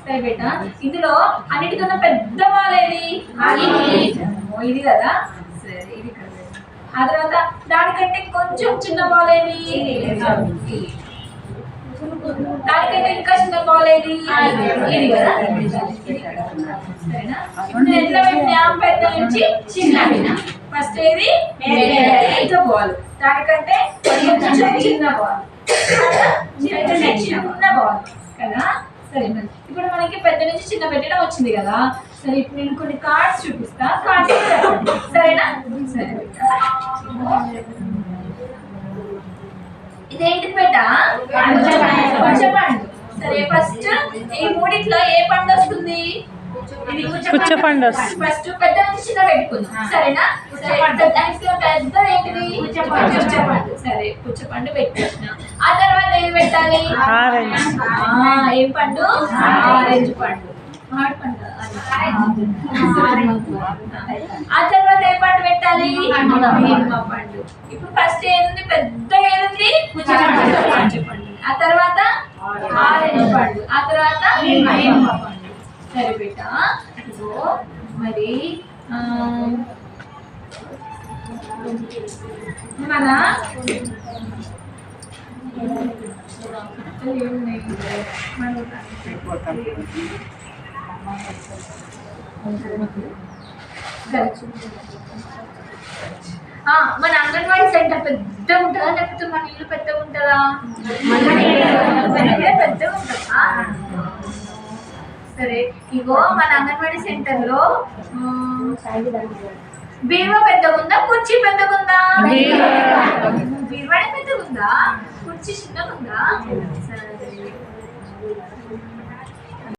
సరే బేట ఇందులో అన్నిటికన్నా పెద్ద బాల్ ఏది? ఇది కదా? సరే ఇది ఆ తర్వాత దానికంటే కొంచెం చిన్న బాల్ ఏది? దానికంటే ఇంకా చిన్న బాల్ ఏది? ఇది కదా? సరేనా? ఎట్లా పెట్టినా పెద్ద నుంచి చిన్న. ఫస్ట్ ఏది? బాల్. దానికంటే కొంచెం చిన్న బాల్. చిన్న బాల్. కదా? సరే మరి. ఇప్పుడు మనకి పెద్ద నుంచి చిన్న పెట్టడం వచ్చింది కదా? సరే ఇప్పుడు నేను కొన్ని కార్డ్స్ చూపిస్తా. కార్డ్స్ సరేనా? సరే. ఇదేంటి పుచ్చపండు సరే ఫస్ట్ ఈ మూడిట్లో ఏ పండు వస్తుంది. ఫస్ట్ పెద్ద నుంచి చిన్న పెట్టుకుందాం. సరేనా? సరే, పుచ్చపండు. సరే పుచ్చపండు పెట్టేసిన. ఆ తర్వాత ఏం పెట్టాలి? ఆరెంజ్. ఆ, ఏం పండు? ఆరెంజ్ పండు. మామిడి పండు. ఆ తర్వాత ఏ పండు పెట్టాలి? నిమ్మ పండు. ఇప్పుడు ఫస్ట్ ఏది? పెద్ద ఏది? పుచ్చపండు. ఆ తర్వాత ఆరెంజ్ పండు. ఆ తర్వాత నిమ్మ పండు సరే బిడ్డ మరి మన అంగన్వాడీ సెంటర్ పెద్ద ఉంటుందా? లేకపోతే మన ఇల్లు పెద్దగా ఉంటుందా? పెద్ద పెద్దగా ఉంటుందా? సరే ఇగో మన అంగన్వాడీ సెంటర్లో బీరువా పెద్దగా ఉందా కుర్చీ పెద్దగా ఉందా బీరువాడే పెద్దగా ఉందా కుర్చీ చిన్నగా ఉందా సరే.